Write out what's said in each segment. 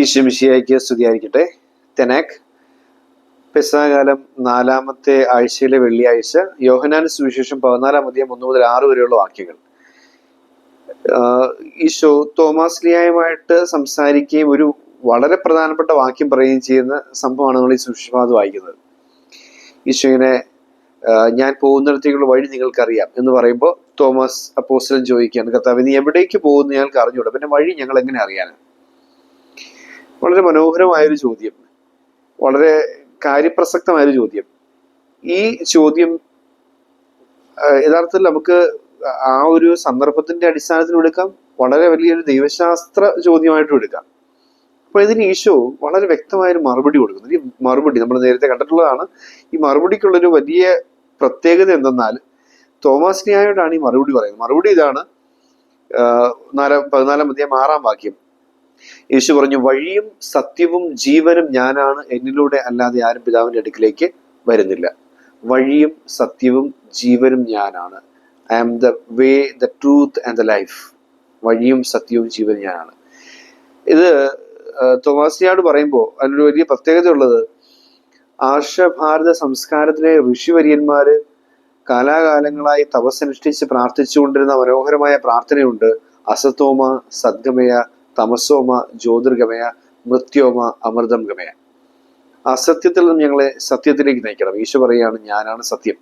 ഈശ്വമിഷിയായിക്ക് സ്തുതിയായിരിക്കട്ടെ. തെനാക് പെസാകാലം നാലാമത്തെ ആഴ്ചയിലെ വെള്ളിയാഴ്ച യോഹനാൻ സുവിശേഷം പതിനാലാം അധ്യായം ഒന്ന് മുതൽ ആറ് വരെയുള്ള വാക്യങ്ങൾ. ഈശോ തോമാസ് ലിയായുമായിട്ട് സംസാരിക്കുകയും ഒരു വളരെ പ്രധാനപ്പെട്ട വാക്യം പറയുകയും ചെയ്യുന്ന സംഭവമാണ് നമ്മൾ ഈ സുവിശേഷഭാഗത്ത് വായിക്കുന്നത്. ഈശോ ഇങ്ങനെ ഞാൻ പോകുന്നിടത്തേക്കുള്ള വഴി നിങ്ങൾക്കറിയാം എന്ന് പറയുമ്പോൾ തോമസ് അപ്പോസ്റ്റലൻ ചോദിക്കുകയാണ് കർത്താവ് നീ എവിടേക്ക് പോകുന്നു ഞങ്ങൾക്ക് അറിഞ്ഞൂടാ പിന്നെ വഴി ഞങ്ങൾ എങ്ങനെ അറിയാനാണ് വളരെ മനോഹരമായൊരു ചോദ്യം. വളരെ കാര്യപ്രസക്തമായൊരു ചോദ്യം. ഈ ചോദ്യം യഥാർത്ഥത്തിൽ നമുക്ക് ആ ഒരു സന്ദർഭത്തിന്റെ അടിസ്ഥാനത്തിൽ എടുക്കാം. വളരെ വലിയൊരു ദൈവശാസ്ത്ര ചോദ്യമായിട്ടും എടുക്കാം. അപ്പൊ ഇതിന് ഈശോ വളരെ വ്യക്തമായൊരു മറുപടി കൊടുക്കുന്നു. ഈ മറുപടി നമ്മൾ നേരത്തെ കണ്ടിട്ടുള്ളതാണ്. ഈ മറുപടിക്കുള്ളൊരു വലിയ പ്രത്യേകത എന്തെന്നാൽ തോമസ് ന്യായോടാണ് ഈ മറുപടി പറയുന്നത്. മറുപടി ഇതാണ് നാലാം പതിനാലാം അധ്യായം ആറാം വാക്യം. യേശു പറഞ്ഞു വഴിയും സത്യവും ജീവനും ഞാനാണ്. എന്നിലൂടെ അല്ലാതെ ആരും പിതാവിന്റെ അടുക്കിലേക്ക് വരുന്നില്ല. വഴിയും സത്യവും ജീവനും ഞാനാണ്. I am the way the truth and the life വഴിയും സത്യവും ജീവനും ഞാനാണ്. ഇത് തോമാസിയാട് പറയുമ്പോൾ അതിനൊരു വലിയ പ്രത്യേകത ഉള്ളത് ആർഷഭാരത സംസ്കാരത്തിലെ ഋഷിവര്യന്മാര് കാലാകാലങ്ങളായി തപസ്സനുഷ്ഠിച്ച് പ്രാർത്ഥിച്ചുകൊണ്ടിരുന്ന മനോഹരമായ പ്രാർത്ഥനയുണ്ട്. അസത്തോമ സദ്ഗമയ തമസോമ ജ്യോതിർഗമയ മൃത്യോമ അമൃതം ഗമയ അസത്യത്തിൽ നിന്നും ഞങ്ങളെ സത്യത്തിലേക്ക് നയിക്കണം. ഈശോ പറയുകയാണ് ഞാനാണ് സത്യം.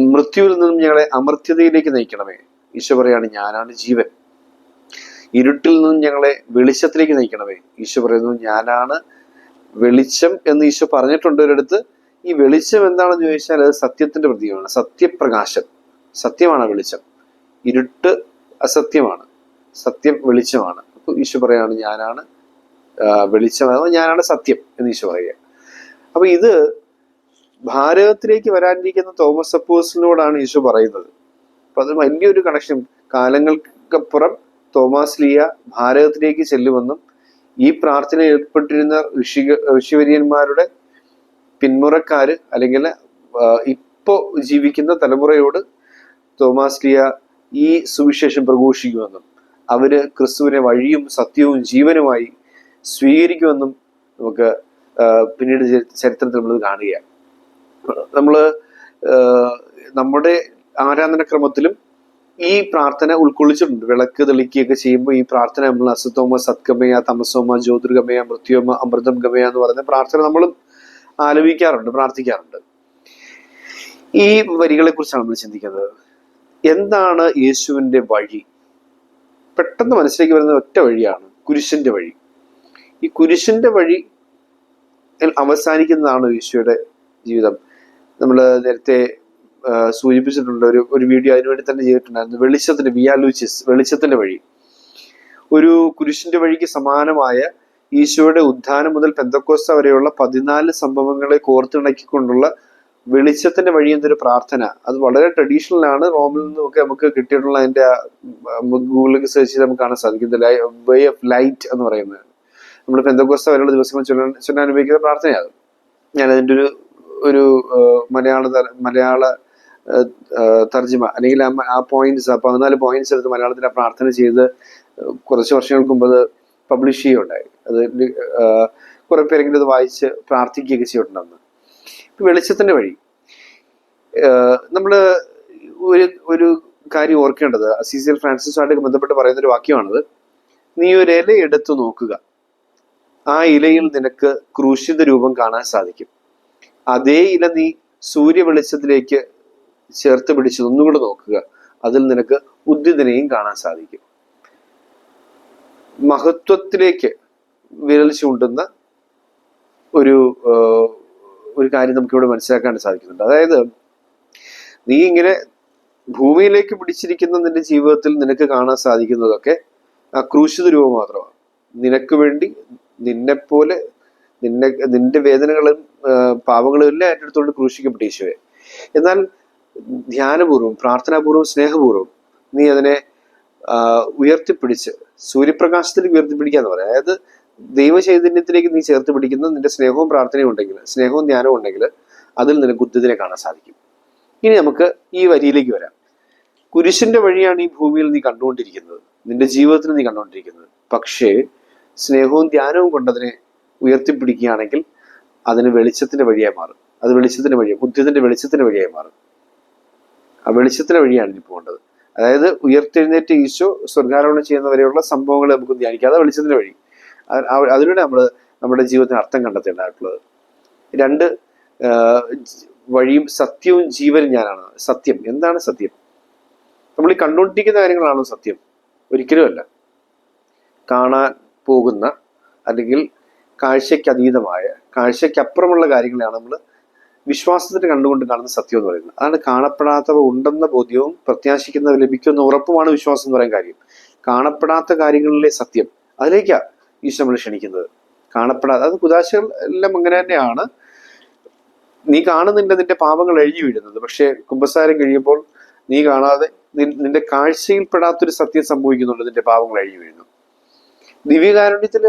മൃത്യുവിൽ നിന്നും ഞങ്ങളെ അമർത്യതയിലേക്ക് നയിക്കണമേ. ഈശോ പറയാണ് ഞാനാണ് ജീവൻ. ഇരുട്ടിൽ നിന്നും ഞങ്ങളെ വെളിച്ചത്തിലേക്ക് നയിക്കണമേ. ഈശോ പറയുന്നു ഞാനാണ് വെളിച്ചം എന്ന് ഈശോ പറഞ്ഞിട്ടുണ്ട് ഒരിടത്ത്. ഈ വെളിച്ചം എന്താണെന്ന് ചോദിച്ചാൽ അത് സത്യത്തിന്റെ പ്രതീകമാണ്. സത്യപ്രകാശം. സത്യമാണ് വെളിച്ചം. ഇരുട്ട് അസത്യമാണ്. സത്യം വെളിച്ചമാണ്. അപ്പൊ ഈശോ പറയാണ് ഞാനാണ് വെളിച്ചം. ഞാനാണ് സത്യം എന്ന് ഈശോ പറയുക. അപ്പൊ ഇത് ഭാരതത്തിലേക്ക് വരാനിരിക്കുന്ന തോമസ് അപ്പോസിനോടാണ് ഈശോ പറയുന്നത്. അപ്പൊ അത് വലിയൊരു കണക്ഷൻ കാലങ്ങൾക്കപ്പുറം തോമസ് ലിയ ഭാരതത്തിലേക്ക് ചെല്ലുമെന്നും ഈ പ്രാർത്ഥന ഏർപ്പെട്ടിരുന്ന ഋഷി ഋഷിവര്യന്മാരുടെ പിന്മുറക്കാര് അല്ലെങ്കിൽ ഇപ്പോ ജീവിക്കുന്ന തലമുറയോട് തോമാസ് ലിയ ഈ സുവിശേഷം പ്രഘോഷിക്കുമെന്നും. അവർ ക്രിസ്തുവിനെ വഴിയും സത്യവും ജീവനുമായി സ്വീകരിക്കുമെന്നും നമുക്ക് പിന്നീട് ചരിത്രത്തിൽ നമ്മൾ കാണുകയാണ്. നമ്മൾ നമ്മുടെ ആരാധനക്രമത്തിലും ഈ പ്രാർത്ഥന ഉൾക്കൊള്ളിച്ചിട്ടുണ്ട്. വിളക്ക് തെളിക്കുകയൊക്കെ ചെയ്യുമ്പോൾ ഈ പ്രാർത്ഥന നമ്മൾ അസത്തോമ സത്കമയ തമസോമ ജ്യോതിർഗമയ മൃത്യോമ അമൃതം ഗമയ എന്ന് പറയുന്ന പ്രാർത്ഥന നമ്മളും ആലപിക്കാറുണ്ട് പ്രാർത്ഥിക്കാറുണ്ട്. ഈ വരികളെ കുറിച്ചാണ് നമ്മൾ ചിന്തിക്കുന്നത്. എന്താണ് യേശുവിന്റെ വഴി? പെട്ടെന്ന് മനസ്സിലേക്ക് വരുന്ന ഒറ്റ വഴിയാണ് കുരിശിന്റെ വഴി. ഈ കുരിശിന്റെ വഴി അവസാനിക്കുന്നതാണ് ഈശോയുടെ ജീവിതം. നമ്മൾ നേരത്തെ സൂചിപ്പിച്ചിട്ടുണ്ട് ഒരു ഒരു വീഡിയോ അതിനുവേണ്ടി തന്നെ ചെയ്തിട്ടുണ്ടായിരുന്നു വെളിച്ചത്തിന്റെ വിയാലൂച്ചിസ് വെളിച്ചത്തിന്റെ വഴി. ഒരു കുരിശിന്റെ വഴിക്ക് സമാനമായ ഈശോയുടെ ഉദ്ധാനം മുതൽ പെന്തക്കോസ്ത വരെയുള്ള പതിനാല് സംഭവങ്ങളെ കോർത്തിണക്കിക്കൊണ്ടുള്ള വെളിച്ചത്തിന്റെ വഴി എന്നൊരു പ്രാർത്ഥന. അത് വളരെ ട്രഡീഷണൽ ആണ്. റോമിൽ നിന്നൊക്കെ നമുക്ക് കിട്ടിയിട്ടുള്ള അതിന്റെ ഗൂഗിളിൽ സെർച്ച് ചെയ്ത് നമുക്ക് കാണാൻ സാധിക്കും. വേ ഓഫ് ലൈറ്റ് എന്ന് പറയുന്നത്. നമ്മൾ പെന്തക്കോസ്ത വരെയുള്ള ദിവസങ്ങൾ ചൊല്ലാൻ ഉപയോഗിക്കുന്ന പ്രാർത്ഥനയാണ്. ഞാൻ അതിന്റെ ഒരു ഒരു മലയാള മലയാള തർജിമ അല്ലെങ്കിൽ ആ പോയിന്റ്സ് ആ പതിനാല് പോയിന്റ്സ് എടുത്ത് മലയാളത്തിൽ ആ പ്രാർത്ഥന ചെയ്ത് കുറച്ച് വർഷങ്ങൾക്ക് മുമ്പ് അത് പബ്ലിഷ് ചെയ്യുകയുണ്ടായി. അത് കുറെ പേരെങ്കിലും അത് വായിച്ച് പ്രാർത്ഥിക്കുകയൊക്കെ ചെയ്തിട്ടുണ്ടെന്ന് ഇപ്പൊ വെളിച്ചത്തിന്റെ വഴി. നമ്മൾ ഒരു ഒരു കാര്യം ഓർക്കേണ്ടത്. അസീസിയൽ ഫ്രാൻസിസുമായിട്ട് ബന്ധപ്പെട്ട് പറയുന്ന ഒരു വാക്യമാണത്. നീ ഒരു ഇല എടുത്തു നോക്കുക. ആ ഇലയിൽ നിനക്ക് ക്രൂശിത രൂപം കാണാൻ സാധിക്കും. അതേ ഇല നീ സൂര്യ വെളിച്ചത്തിലേക്ക് ചേർത്ത് പിടിച്ച് ഒന്നുകൂടെ നോക്കുക. അതിൽ നിനക്ക് ഉദ്യുതനെയും കാണാൻ സാധിക്കും. മഹത്വത്തിലേക്ക് വിരൽ ചൂണ്ടുന്ന ഒരു ഒരു കാര്യം നമുക്കിവിടെ മനസ്സിലാക്കാൻ സാധിക്കുന്നുണ്ട്. അതായത് നീ ഇങ്ങനെ ഭൂമിയിലേക്ക് പിടിച്ചിരിക്കുന്ന നിന്റെ ജീവിതത്തിൽ നിനക്ക് കാണാൻ സാധിക്കുന്നതൊക്കെ ആ ക്രൂശിത രൂപം മാത്രമാണ്. നിനക്ക് വേണ്ടി നിന്നെപ്പോലെ നിന്നെ നിന്റെ വേദനകളും പാവങ്ങളും എല്ലാം ഏറ്റെടുത്തുകൊണ്ട് ക്രൂശിക്കപ്പെട്ട ഈശോയെ. എന്നാൽ ധ്യാനപൂർവം പ്രാർത്ഥനാപൂർവം സ്നേഹപൂർവം നീ അതിനെ ഉയർത്തിപ്പിടിച്ച് സൂര്യപ്രകാശത്തിലേക്ക് ഉയർത്തിപ്പിടിക്കാന്ന് പറയാം. അതായത് ദൈവചൈതന്യത്തിലേക്ക് നീ ചേർത്ത് പിടിക്കുന്ന നിന്റെ സ്നേഹവും പ്രാർത്ഥനയും ഉണ്ടെങ്കിൽ സ്നേഹവും ധ്യാനവും ഉണ്ടെങ്കിൽ അതിൽ നിനക്ക് ഉദ്ധിതനെ കാണാൻ സാധിക്കും. ഇനി നമുക്ക് ഈ വരിയിലേക്ക് വരാം. കുരിശിന്റെ വഴിയാണ് ഈ ഭൂമിയിൽ നീ കണ്ടുകൊണ്ടിരിക്കുന്നത്. നിന്റെ ജീവിതത്തിൽ നീ കണ്ടുകൊണ്ടിരിക്കുന്നത്. പക്ഷേ സ്നേഹവും ധ്യാനവും കൊണ്ടതിനെ ഉയർത്തിപ്പിടിക്കുകയാണെങ്കിൽ അതിന് വെളിച്ചത്തിന്റെ വഴിയായി മാറും. അത് വെളിച്ചത്തിന്റെ വഴി ബുദ്ധിത്തിന്റെ വെളിച്ചത്തിന്റെ വഴിയായി മാറും. ആ വെളിച്ചത്തിന്റെ വഴിയാണ് ഇനി പോകേണ്ടത്. അതായത് ഉയർത്തെഴുന്നേറ്റ് ഈശോ സ്വർഗാരോഹണം ചെയ്യുന്നവരെയുള്ള സംഭവങ്ങൾ നമുക്ക് ധ്യാനിക്കാതെ വെളിച്ചത്തിന്റെ വഴി. അതിലൂടെ നമ്മൾ നമ്മുടെ ജീവിതത്തിന് അർത്ഥം കണ്ടെത്തേണ്ടതായിട്ടുള്ളത്. രണ്ട് വഴിയും സത്യവും ജീവനും ഞാനാണ്. സത്യം. എന്താണ് സത്യം? നമ്മൾ ഈ കണ്ടുകൊണ്ടിരിക്കുന്ന കാര്യങ്ങളാണോ സത്യം? ഒരിക്കലുമല്ല കാണാൻ പോകുന്ന അല്ലെങ്കിൽ കാഴ്ചയ്ക്ക് അതീതമായ കാഴ്ചയ്ക്കപ്പുറമുള്ള കാര്യങ്ങളെയാണ് നമ്മൾ വിശ്വാസത്തിന് കണ്ടുകൊണ്ട് കാണുന്ന സത്യം എന്ന് പറയുന്നത്. അതാണ് കാണപ്പെടാത്തവ ഉണ്ടെന്ന ബോധ്യവും പ്രത്യാശിക്കുന്നവ ലഭിക്കുന്ന ഉറപ്പുമാണ് വിശ്വാസം എന്ന് പറയുന്ന കാര്യം. കാണപ്പെടാത്ത കാര്യങ്ങളിലെ സത്യം. അതിലേക്കാ ഈശോ നമ്മൾ ക്ഷണിക്കുന്നത്. കാണപ്പെടാതെ അത് കുദാശകൾ എല്ലാം അങ്ങനെ തന്നെയാണ്. നീ കാണുന്നില്ല നിന്റെ പാപങ്ങൾ എഴുതി വീഴുന്നത് പക്ഷേ കുമ്പസാരം കഴിയുമ്പോൾ നീ കാണാതെ നിന്റെ കാഴ്ചയിൽപ്പെടാത്തൊരു സത്യം സംഭവിക്കുന്നുണ്ട് നിന്റെ പാപങ്ങൾ എഴുതി വീഴുന്നു ദിവ്യകാരുണ്യത്തിൽ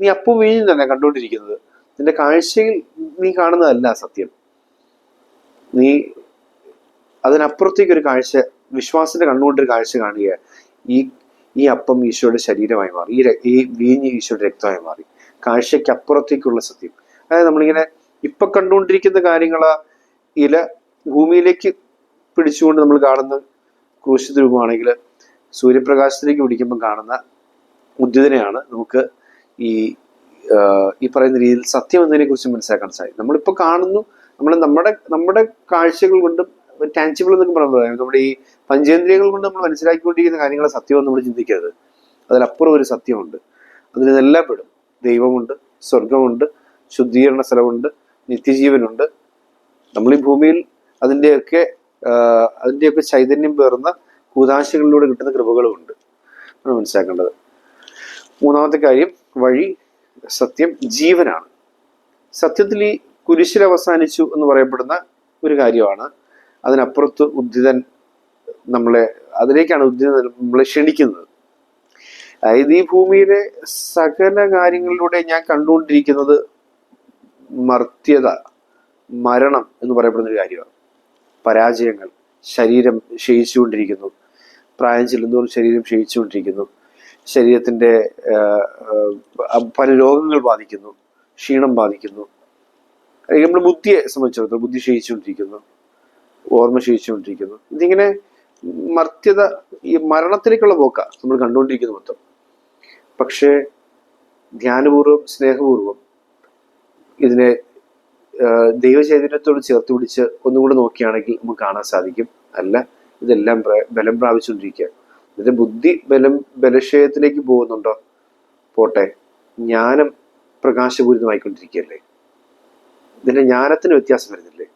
നീ അപ്പു അപ്പം തന്നെ കണ്ടുകൊണ്ടിരിക്കുന്നത്. നിന്റെ കാഴ്ചയിൽ നീ കാണുന്നതല്ല സത്യം. നീ അതിനപ്പുറത്തേക്ക് ഒരു കാഴ്ച വിശ്വാസത്തിന്റെ കണ്ണുകൊണ്ടൊരു കാഴ്ച കാണുക ഈ ഈ അപ്പം ഈശോയുടെ ശരീരമായി മാറി ഈ ഈ വീഞ്ഞ് ഈശോയുടെ രക്തമായി മാറി കാഴ്ചയ്ക്ക് അപ്പുറത്തേക്കുള്ള സത്യം. അതായത് നമ്മളിങ്ങനെ ഇപ്പൊ കണ്ടുകൊണ്ടിരിക്കുന്ന കാര്യങ്ങൾ ഇല ഭൂമിയിലേക്ക് പിടിച്ചുകൊണ്ട് നമ്മൾ കാണുന്ന ക്രൂശിത രൂപമാണെങ്കിൽ സൂര്യപ്രകാശത്തിലേക്ക് പിടിക്കുമ്പോൾ കാണുന്ന ഉദ്യതനെയാണ് നമുക്ക് ഈ ഈ പറയുന്ന രീതിയിൽ സത്യം എന്നതിനെ കുറിച്ച് മനസ്സിലാക്കാൻ സാധിക്കും. നമ്മളിപ്പോൾ കാണുന്നു നമ്മൾ നമ്മുടെ നമ്മുടെ കാഴ്ചകൾ കൊണ്ടും ടാൻസിബിൾ എന്നൊക്കെ പറയുന്നത് നമ്മുടെ ഈ പഞ്ചേന്ദ്രിയങ്ങൾ കൊണ്ട് നമ്മൾ മനസ്സിലാക്കിക്കൊണ്ടിരിക്കുന്ന കാര്യങ്ങളെ സത്യമെന്ന് നമ്മൾ ചിന്തിക്കരുത്. അതിലപ്പുറം ഒരു സത്യമുണ്ട്. അതിനെല്ലാം പെടും. ദൈവമുണ്ട് സ്വർഗമുണ്ട് ശുദ്ധീകരണ സ്ഥലമുണ്ട് നിത്യജീവനുണ്ട്. നമ്മൾ ഈ ഭൂമിയിൽ അതിന്റെയൊക്കെ അതിന്റെയൊക്കെ ചൈതന്യം പേർന്ന കൂതാശകളിലൂടെ കിട്ടുന്ന കൃപകളുമുണ്ട്. നമ്മൾ മനസ്സിലാക്കേണ്ടത്. മൂന്നാമത്തെ കാര്യം വഴി സത്യം ജീവനാണ്. സത്യത്തിൽ ഈ കുരിശിൽ അവസാനിച്ചു എന്ന് പറയപ്പെടുന്ന ഒരു കാര്യമാണ്. അതിനപ്പുറത്ത് ഉദ്ധിതൻ നമ്മളെ അതിലേക്കാണ് ഉദ്യം നമ്മളെ ക്ഷണിക്കുന്നത്. അതായത് ഈ ഭൂമിയിലെ സകല കാര്യങ്ങളിലൂടെ ഞാൻ കണ്ടുകൊണ്ടിരിക്കുന്നത് മർത്യത മരണം എന്ന് പറയപ്പെടുന്ന ഒരു കാര്യമാണ്. പരാജയങ്ങൾ ശരീരം ക്ഷയിച്ചുകൊണ്ടിരിക്കുന്നു. പ്രായം ചെല്ലുന്നതോറും ശരീരം ക്ഷയിച്ചുകൊണ്ടിരിക്കുന്നു. ആ, പല രോഗങ്ങൾ ബാധിക്കുന്നു. ക്ഷീണം ബാധിക്കുന്നു. അല്ലെങ്കിൽ നമ്മുടെ ബുദ്ധിയെ സംബന്ധിച്ചിടത്തോളം ബുദ്ധി ക്ഷയിച്ചുകൊണ്ടിരിക്കുന്നു. ഓർമ്മ ക്ഷയിച്ചുകൊണ്ടിരിക്കുന്നു. ഇതിങ്ങനെ മർത്യത ഈ മരണത്തിലേക്കുള്ള പോക്ക നമ്മൾ കണ്ടുകൊണ്ടിരിക്കുന്ന മൊത്തം. പക്ഷേ ധ്യാനപൂർവം സ്നേഹപൂർവം ഇതിനെ ദൈവചൈതന്യത്തോട് ചേർത്ത് പിടിച്ച് ഒന്നുകൂടെ നോക്കിയാണെങ്കിൽ നമുക്ക് കാണാൻ സാധിക്കും. അല്ല ഇതെല്ലാം ബലം പ്രാപിച്ചുകൊണ്ടിരിക്കുക ഇതിന്റെ ബുദ്ധി ബലം ബലക്ഷയത്തിലേക്ക് പോകുന്നുണ്ടോ? പോട്ടെ ജ്ഞാനം പ്രകാശപൂരിതമായിക്കൊണ്ടിരിക്കുകയല്ലേ? ഇതിന്റെ ജ്ഞാനത്തിന് വ്യത്യാസം വരുന്നില്ലേ?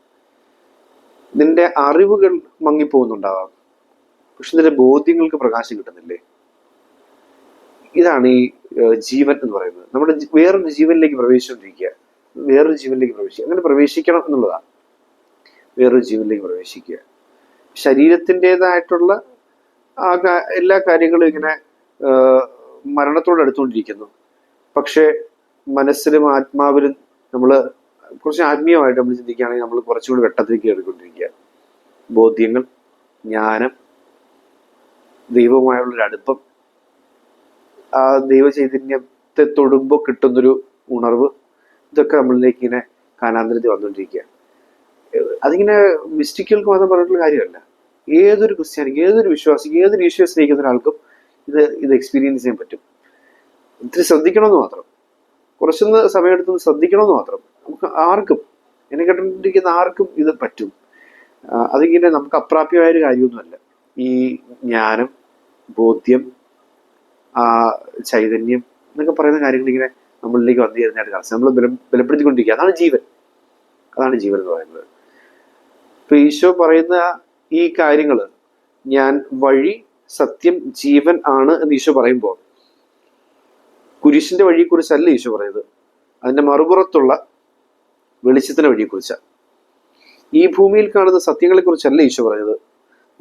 നിന്റെ അറിവുകൾ മങ്ങിപ്പോകുന്നുണ്ടാവാം. പക്ഷെ ബോധ്യങ്ങൾക്ക് പ്രകാശം കിട്ടുന്നില്ലേ? ഇതാണ് ഈ ജീവൻ എന്ന് പറയുന്നത്. നമ്മുടെ വേറൊരു ജീവനിലേക്ക് പ്രവേശിച്ചുകൊണ്ടിരിക്കുക. വേറൊരു ജീവനിലേക്ക് പ്രവേശിക്കുക. അങ്ങനെ പ്രവേശിക്കണം എന്നുള്ളതാണ് വേറൊരു ജീവനിലേക്ക് പ്രവേശിക്കുക. ശരീരത്തിന്റെതായിട്ടുള്ള ആ എല്ലാ കാര്യങ്ങളും ഇങ്ങനെ മരണത്തോട് അടുത്തുകൊണ്ടിരിക്കുന്നു. പക്ഷേ മനസ്സിലും ആത്മാവിലും നമ്മൾ കുറച്ച് ആത്മീയമായിട്ട് നമ്മൾ ചിന്തിക്കുകയാണെങ്കിൽ നമ്മൾ കുറച്ചുകൂടി വെട്ടത്തിലേക്ക് കയറിക്കൊണ്ടിരിക്കുക. ബോധ്യങ്ങൾ ജ്ഞാനം ദൈവവുമായുള്ളൊരു അടുപ്പം. ആ ദൈവചൈതന്യത്തെ തൊടുമ്പോൾ കിട്ടുന്നൊരു ഉണർവ് ഇതൊക്കെ നമ്മളിലേക്ക് ഇങ്ങനെ കാനാന്തരത്തിൽ വന്നുകൊണ്ടിരിക്കുകയാണ് അതിങ്ങനെ മിസ്റ്റിക്കൽക്ക് മാത്രം പറഞ്ഞിട്ടുള്ള കാര്യമല്ല. ഏതൊരു ക്രിസ്ത്യാനിക്ക് ഏതൊരു വിശ്വാസിക്ക് ഏതൊരു ഈശ്വര സ്നേഹിക്കുന്ന ഒരാൾക്കും ഇത് ഇത് എക്സ്പീരിയൻസ് ചെയ്യാൻ പറ്റും. ഇത്തിരി ശ്രദ്ധിക്കണമെന്ന് മാത്രം. കുറച്ചൊന്ന് സമയമെടുത്ത് ശ്രദ്ധിക്കണമെന്ന് മാത്രം. നമുക്ക് ആർക്കും എന്നെ കേട്ടിരിക്കുന്ന ആർക്കും ഇത് പറ്റും. അതിങ്ങനെ നമുക്ക് അപ്രാപ്യമായ ഒരു കാര്യമൊന്നുമല്ല. ഈ ജ്ഞാനം ബോധ്യം ആ ചൈതന്യം എന്നൊക്കെ പറയുന്ന കാര്യങ്ങൾ ഇങ്ങനെ നമ്മളിലേക്ക് വന്നു ചേരുന്നതായിട്ട് കാണാം. നമ്മൾ ബലം ബലപ്പെടുത്തിക്കൊണ്ടിരിക്കുക. അതാണ് ജീവൻ. അതാണ് ജീവൻ എന്ന് പറയുന്നത്. ഇപ്പൊ ഈശോ പറയുന്ന ഈ കാര്യങ്ങൾ ഞാൻ വഴി സത്യം ജീവൻ ആണ് എന്ന് ഈശോ പറയുമ്പോൾ കുരിശിന്റെ വഴിയെക്കുറിച്ചല്ല ഈശോ പറയുന്നത്. അതിന്റെ മറുപുറത്തുള്ള വെളിച്ചത്തിന്റെ വഴിയെക്കുറിച്ചാണ്. ഈ ഭൂമിയിൽ കാണുന്ന സത്യങ്ങളെക്കുറിച്ചല്ല ഈശോ പറയുന്നത്.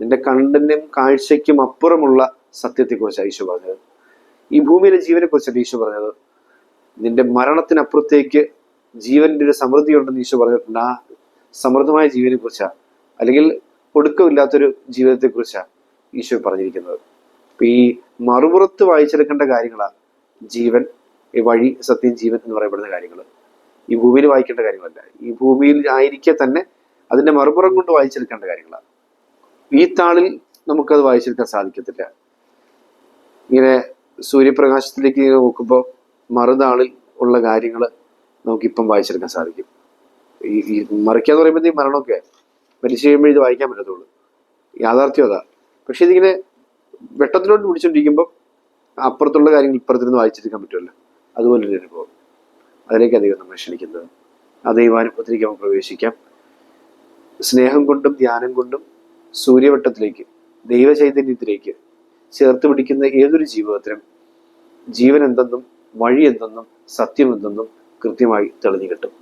നിന്റെ കണ്ണിനും കാഴ്ചയ്ക്കും അപ്പുറമുള്ള സത്യത്തെക്കുറിച്ചാണ് ഈശോ പറഞ്ഞത്. ഈ ഭൂമിയിലെ ജീവനെ കുറിച്ചാണ് ഈശോ പറഞ്ഞത്? നിന്റെ മരണത്തിനപ്പുറത്തേക്ക് ജീവന്റെ ഒരു സമൃദ്ധി ഉണ്ടെന്ന് ഈശോ പറഞ്ഞിട്ടുണ്ട്. ആ സമൃദ്ധമായ ജീവനെ കുറിച്ചാണ് അല്ലെങ്കിൽ ഒടുക്കമില്ലാത്തൊരു ജീവിതത്തെ കുറിച്ചാണ് ഈശോ പറഞ്ഞിരിക്കുന്നത്. അപ്പൊ ഈ മറുപുറത്ത് വായിച്ചെടുക്കേണ്ട കാര്യങ്ങളാണ് ജീവൻ വഴി സത്യം ജീവൻ എന്ന് പറയപ്പെടുന്ന കാര്യങ്ങൾ ഈ ഭൂമിയിൽ വായിക്കേണ്ട കാര്യങ്ങളല്ല. ഈ ഭൂമിയിൽ ആയിരിക്കെ തന്നെ അതിന്റെ മറുപുറം കൊണ്ട് വായിച്ചെടുക്കേണ്ട കാര്യങ്ങളാണ് ഈ താളിൽ നമുക്കത് വായിച്ചെടുക്കാൻ സാധിക്കത്തില്ല. ഇങ്ങനെ സൂര്യപ്രകാശത്തിലേക്ക് ഇങ്ങനെ നോക്കുമ്പോൾ മറുനാളിൽ ഉള്ള കാര്യങ്ങൾ നമുക്കിപ്പം വായിച്ചെടുക്കാൻ സാധിക്കും. ഈ ഈ മറിക്കുക എന്ന് ഈ മരണമൊക്കെ മരിച്ചു കഴിയുമ്പോൾ ഇത് വായിക്കാൻ പറ്റത്തുള്ളൂ. യാഥാർത്ഥ്യം അതാ. പക്ഷെ ഇതിങ്ങനെ വെട്ടത്തിലോട്ട് പിടിച്ചോണ്ടിരിക്കുമ്പോൾ അപ്പുറത്തുള്ള കാര്യങ്ങൾ ഇപ്പുറത്തിരുന്ന് വായിച്ചെടുക്കാൻ പറ്റുമല്ലോ. അതുപോലെ ഒരു അനുഭവം അതിലേക്ക് അധികം നമ്മൾ ക്ഷണിക്കുന്നത്. ആ ദൈവാനുഭവത്തിലേക്ക് നമുക്ക് പ്രവേശിക്കാം. സ്നേഹം കൊണ്ടും ധ്യാനം കൊണ്ടും സൂര്യവട്ടത്തിലേക്ക് ദൈവചൈതന്യത്തിലേക്ക് ചേർത്ത് പിടിക്കുന്ന ഏതൊരു ജീവിതത്തിനും ജീവൻ എന്തെന്നും വഴി എന്തെന്നും സത്യം എന്തെന്നും കൃത്യമായി തെളിഞ്ഞു കിട്ടും.